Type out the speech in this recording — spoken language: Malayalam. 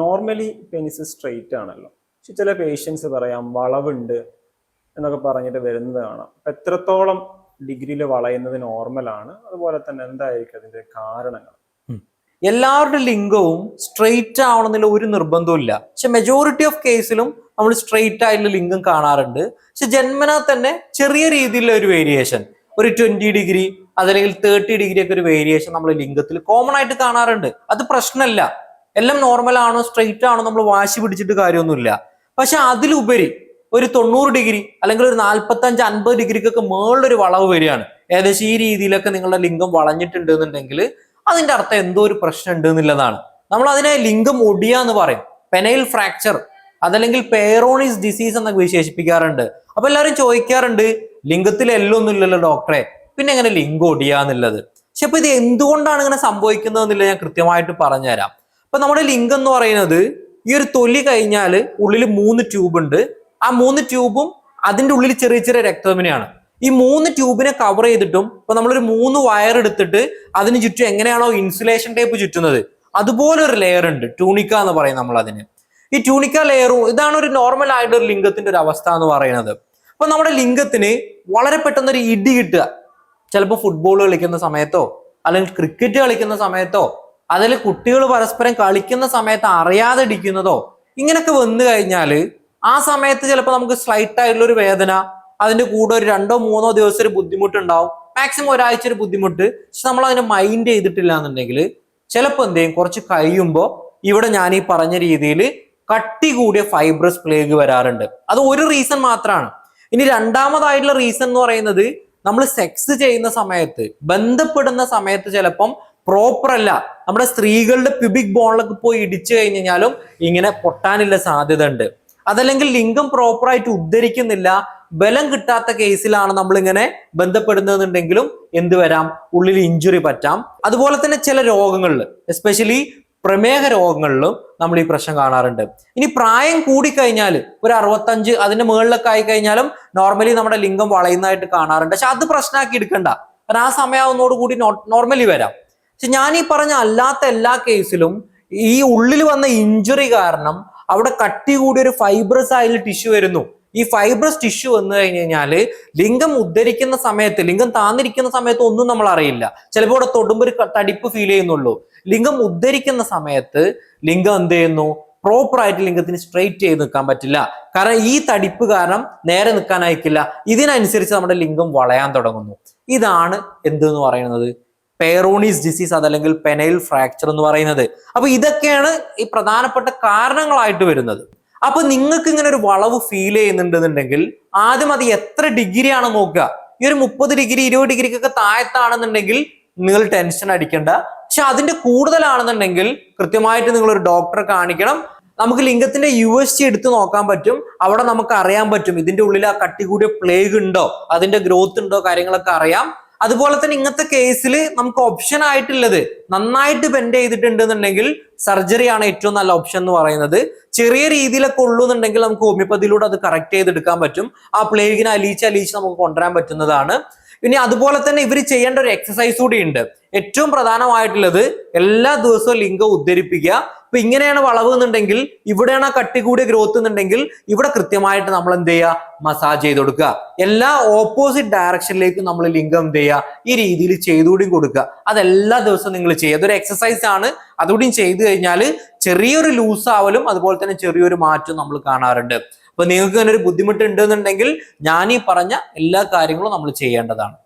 നോർമലി പെനിസ് സ്ട്രെയിറ്റ് ആണല്ലോ. പക്ഷെ ചില പേഷ്യൻസ് പറയാം വളവുണ്ട് എന്നൊക്കെ പറഞ്ഞിട്ട് വരുന്നത് കാണാം. അപ്പം എത്രത്തോളം ഡിഗ്രിയിൽ വളയുന്നത് നോർമലാണ് അതുപോലെ തന്നെ എന്തായിരിക്കും അതിന്റെ കാരണങ്ങൾ? എല്ലാവരുടെ ലിംഗവും സ്ട്രെയിറ്റ് ആവണമെന്നുള്ള ഒരു നിർബന്ധവും ഇല്ല. പക്ഷെ മെജോറിറ്റി ഓഫ് കേസിലും നമ്മൾ സ്ട്രെയിറ്റ് ആയിട്ടുള്ള ലിംഗം കാണാറുണ്ട്. പക്ഷെ ജന്മനാ തന്നെ ചെറിയ രീതിയിലുള്ള ഒരു വേരിയേഷൻ ഒരു ട്വന്റി ഡിഗ്രി അതല്ലെങ്കിൽ തേർട്ടി ഡിഗ്രി ഒക്കെ ഒരു വേരിയേഷൻ നമ്മൾ ലിംഗത്തിൽ കോമൺ ആയിട്ട് കാണാറുണ്ട്. അത് പ്രശ്നമല്ല. എല്ലാം നോർമൽ ആണോ സ്ട്രെയിറ്റ് ആണോ നമ്മൾ വാശി പിടിച്ചിട്ട് കാര്യമൊന്നുമില്ല. പക്ഷെ അതിലുപരി ഒരു തൊണ്ണൂറ് ഡിഗ്രി അല്ലെങ്കിൽ ഒരു നാൽപ്പത്തഞ്ച് അൻപത് ഡിഗ്രിക്കൊക്കെ മുകളിലൊരു വളവ് വരികയാണ്. ഏകദേശം ഈ രീതിയിലൊക്കെ നിങ്ങളുടെ ലിംഗം വളഞ്ഞിട്ടുണ്ട് എന്നുണ്ടെങ്കിൽ അതിന്റെ അർത്ഥം എന്തോ ഒരു പ്രശ്നം ഉണ്ട് എന്നുള്ളതാണ് നമ്മൾ അതിനെ ലിംഗം ഒടിയ എന്ന് പറയും. പെനൈൽ ഫ്രാക്ചർ അതല്ലെങ്കിൽ പേറോണിസ് ഡിസീസ് എന്നൊക്കെ വിശേഷിപ്പിക്കാറുണ്ട്. അപ്പൊ എല്ലാവരും ചോദിക്കാറുണ്ട് ലിംഗത്തിൽ എല്ലൊന്നും ഇല്ലല്ലോ ഡോക്ടറെ പിന്നെ എങ്ങനെ ലിംഗം ഒടിയ എന്നുള്ളത്? പക്ഷെ അപ്പൊ ഇത് എന്തുകൊണ്ടാണ് ഇങ്ങനെ സംഭവിക്കുന്നത് എന്നുള്ളത് ഞാൻ കൃത്യമായിട്ട് പറഞ്ഞുതരാം. അപ്പൊ നമ്മുടെ ലിങ്ക് എന്ന് പറയുന്നത് ഈ ഒരു തൊലി കഴിഞ്ഞാൽ ഉള്ളിൽ മൂന്ന് ട്യൂബ് ഉണ്ട്. ആ മൂന്ന് ട്യൂബും അതിന്റെ ഉള്ളിൽ ചെറിയ ചെറിയ രക്തധമനിയാണ്. ഈ മൂന്ന് ട്യൂബിനെ കവർ ചെയ്തിട്ടും ഇപ്പൊ നമ്മളൊരു മൂന്ന് വയർ എടുത്തിട്ട് അതിന് ചുറ്റും എങ്ങനെയാണോ ഇൻസുലേഷൻ ടേപ്പ് ചുറ്റുന്നത്? അതുപോലെ ഒരു ലെയർ ഉണ്ട് ട്യൂണിക്ക എന്ന് പറയും നമ്മൾ അതിന്. ഈ ട്യൂണിക്ക ലെയറും ഇതാണ് ഒരു നോർമൽ ആയിട്ട് ഒരു ലിംഗത്തിന്റെ ഒരു അവസ്ഥ എന്ന് പറയുന്നത്. അപ്പൊ നമ്മുടെ ലിംഗത്തിന് വളരെ പെട്ടെന്ന് ഒരു ഇടി കിട്ടുക. ചിലപ്പോൾ ഫുട്ബോൾ കളിക്കുന്ന സമയത്തോ അല്ലെങ്കിൽ ക്രിക്കറ്റ് കളിക്കുന്ന സമയത്തോ അതിൽ കുട്ടികൾ പരസ്പരം കളിക്കുന്ന സമയത്ത് അറിയാതെ ഇടിക്കുന്നതോ ഇങ്ങനൊക്കെ വന്നു കഴിഞ്ഞാൽ ആ സമയത്ത് ചിലപ്പോൾ നമുക്ക് സ്ലൈറ്റ് ആയിട്ടുള്ള ഒരു വേദന അതിന്റെ കൂടെ ഒരു രണ്ടോ മൂന്നോ ദിവസം ഒരു ബുദ്ധിമുട്ടുണ്ടാവും. മാക്സിമം ഒരാഴ്ച ഒരു ബുദ്ധിമുട്ട്. പക്ഷെ നമ്മൾ അതിനെ മൈൻഡ് ചെയ്തിട്ടില്ല എന്നുണ്ടെങ്കിൽ ചിലപ്പോൾ എന്ത് കുറച്ച് കഴിയുമ്പോൾ ഇവിടെ ഞാൻ ഈ പറഞ്ഞ രീതിയിൽ കട്ടി കൂടിയ ഫൈബ്രസ് പ്ലേഗ് വരാറുണ്ട്. അത് ഒരു റീസൺ മാത്രമാണ്. ഇനി രണ്ടാമതായിട്ടുള്ള റീസൺ എന്ന് പറയുന്നത് നമ്മൾ സെക്സ് ചെയ്യുന്ന സമയത്ത് ബന്ധപ്പെടുന്ന സമയത്ത് ചിലപ്പം പ്രോപ്പർ അല്ല. നമ്മുടെ സ്ത്രീകളുടെ പ്യൂബിക് ബോണിലൊക്കെ പോയി ഇടിച്ചു കഴിഞ്ഞ് കഴിഞ്ഞാലും ഇങ്ങനെ പൊട്ടാനുള്ള സാധ്യത ഉണ്ട് അതല്ലെങ്കിൽ ലിംഗം പ്രോപ്പറായിട്ട് ഉദ്ധരിക്കുന്നില്ല. ബലം കിട്ടാത്ത കേസിലാണ് നമ്മൾ ഇങ്ങനെ ബന്ധപ്പെടുന്നതെന്നുണ്ടെങ്കിലും എന്ത് വരാം? ഉള്ളിൽ ഇഞ്ചുറി പറ്റാം. അതുപോലെ തന്നെ ചില രോഗങ്ങളിൽ എസ്പെഷ്യലി പ്രമേഹ രോഗങ്ങളിലും നമ്മൾ ഈ പ്രശ്നം കാണാറുണ്ട്. ഇനി പ്രായം കൂടിക്കഴിഞ്ഞാൽ ഒരു അറുപത്തഞ്ച് അതിന്റെ മുകളിലൊക്കെ ആയി കഴിഞ്ഞാലും നോർമലി നമ്മുടെ ലിംഗം വളയുന്നതായിട്ട് കാണാറുണ്ട്. പക്ഷെ അത് പ്രശ്നമാക്കി എടുക്കണ്ട. കാരണം ആ സമയം കൂടി നോർമലി വരാം. പക്ഷെ ഞാൻ ഈ പറഞ്ഞ അല്ലാത്ത എല്ലാ കേസിലും ഈ ഉള്ളിൽ വന്ന ഇഞ്ചുറി കാരണം അവിടെ കട്ടി കൂടിയ ഒരു ഫൈബ്രസ് ആയിട്ടുള്ള ടിഷ്യൂ വരുന്നു. ഈ ഫൈബ്രസ് ടിഷ്യൂ വന്നു കഴിഞ്ഞ് കഴിഞ്ഞാൽ ലിംഗം ഉദ്ധരിക്കുന്ന സമയത്ത് ലിംഗം താന്നിരിക്കുന്ന സമയത്ത് ഒന്നും നമ്മൾ അറിയില്ല. ചിലപ്പോൾ ഇവിടെ തൊടുമ്പോൾ ഒരു തടിപ്പ് ഫീൽ ചെയ്യുന്നുള്ളൂ. ലിംഗം ഉദ്ധരിക്കുന്ന സമയത്ത് ലിംഗം എന്ത് ചെയ്യുന്നു? പ്രോപ്പർ ആയിട്ട് ലിംഗത്തിന് സ്ട്രെയിറ്റ് ചെയ്ത് നിൽക്കാൻ പറ്റില്ല. കാരണം ഈ തടിപ്പ് കാരണം നേരെ നിൽക്കാൻ അയക്കില്ല ഇതിനനുസരിച്ച് നമ്മുടെ ലിംഗം വളയാൻ തുടങ്ങുന്നു. ഇതാണ് എന്തെന്ന് പറയുന്നത്? പേറോണീസ് ഡിസീസ് അതല്ലെങ്കിൽ പെനൈൽ ഫ്രാക്ചർ എന്ന് പറയുന്നത്. അപ്പൊ ഇതൊക്കെയാണ് ഈ പ്രധാനപ്പെട്ട കാരണങ്ങളായിട്ട് വരുന്നത്. അപ്പൊ നിങ്ങൾക്ക് ഇങ്ങനെ ഒരു വളവ് ഫീൽ ചെയ്യുന്നുണ്ടെന്നുണ്ടെങ്കിൽ ആദ്യം അത് എത്ര ഡിഗ്രി ആണ് നോക്കുക. ഈ ഒരു മുപ്പത് ഡിഗ്രി ഇരുപത് ഡിഗ്രിക്കൊക്കെ താഴത്താണെന്നുണ്ടെങ്കിൽ നിങ്ങൾ ടെൻഷൻ അടിക്കണ്ട. പക്ഷെ അതിന്റെ കൂടുതലാണെന്നുണ്ടെങ്കിൽ കൃത്യമായിട്ട് നിങ്ങൾ ഒരു ഡോക്ടറെ കാണിക്കണം. നമുക്ക് ലിംഗത്തിന്റെ യു എസ് ജി എടുത്ത് നോക്കാൻ പറ്റും. അവിടെ നമുക്ക് അറിയാൻ പറ്റും. ഇതിന്റെ ഉള്ളിൽ ആ കട്ടി കൂടിയ പ്ലേഗ് ഉണ്ടോ? അതിന്റെ ഗ്രോത്ത് ഉണ്ടോ? കാര്യങ്ങളൊക്കെ അറിയാം. അതുപോലെ തന്നെ ഇങ്ങനത്തെ കേസിൽ നമുക്ക് ഓപ്ഷൻ ആയിട്ടുള്ളത് നന്നായിട്ട് ബെൻഡ് ചെയ്തിട്ടുണ്ടെന്നുണ്ടെങ്കിൽ സർജറി ആണ് ഏറ്റവും നല്ല ഓപ്ഷൻ എന്ന് പറയുന്നത്. ചെറിയ രീതിയിലൊക്കെ ഉള്ളൂ എന്നുണ്ടെങ്കിൽ നമുക്ക് ഹോമിയോപ്പതിയിലൂടെ അത് കറക്റ്റ് ചെയ്തെടുക്കാൻ പറ്റും. ആ പ്ലേഗിനെ അലീച്ച് അലീച്ച് നമുക്ക് കൊണ്ടുവരാൻ പറ്റുന്നതാണ്. ഇനി അതുപോലെ തന്നെ ഇവർ ചെയ്യേണ്ട ഒരു എക്സസൈസ് കൂടി ഉണ്ട്. ഏറ്റവും പ്രധാനമായിട്ടുള്ളത് എല്ലാ ദിവസവും ലിംഗം ഉദ്ധരിപ്പിക്കുക. അപ്പൊ ഇങ്ങനെയാണ് വളവ് എന്നുണ്ടെങ്കിൽ ഇവിടെയാണ് കട്ടി കൂടിയ ഗ്രോത്ത് എന്നുണ്ടെങ്കിൽ ഇവിടെ കൃത്യമായിട്ട് നമ്മൾ എന്ത് ചെയ്യുക? മസാജ് ചെയ്ത് കൊടുക്കുക. എല്ലാ ഓപ്പോസിറ്റ് ഡയറക്ഷനിലേക്ക് നമ്മൾ ലിംഗം എന്ത് ചെയ്യുക? ഈ രീതിയിൽ ചെയ്തുകൂടി കൊടുക്കുക. അതെല്ലാ ദിവസവും നിങ്ങൾ ചെയ്യുക. അതൊരു എക്സസൈസ് ആണ്. അതുകൂടി ചെയ്തു കഴിഞ്ഞാൽ ചെറിയൊരു ലൂസ് ആവലും അതുപോലെ തന്നെ ചെറിയൊരു മാറ്റവും നമ്മൾ കാണാറുണ്ട്. അപ്പൊ നിങ്ങൾക്ക് ഇങ്ങനെ ഒരു ബുദ്ധിമുട്ട് ഉണ്ടെന്നുണ്ടെങ്കിൽ ഞാൻ ഈ പറഞ്ഞ എല്ലാ കാര്യങ്ങളും നമ്മൾ ചെയ്യേണ്ടതാണ്.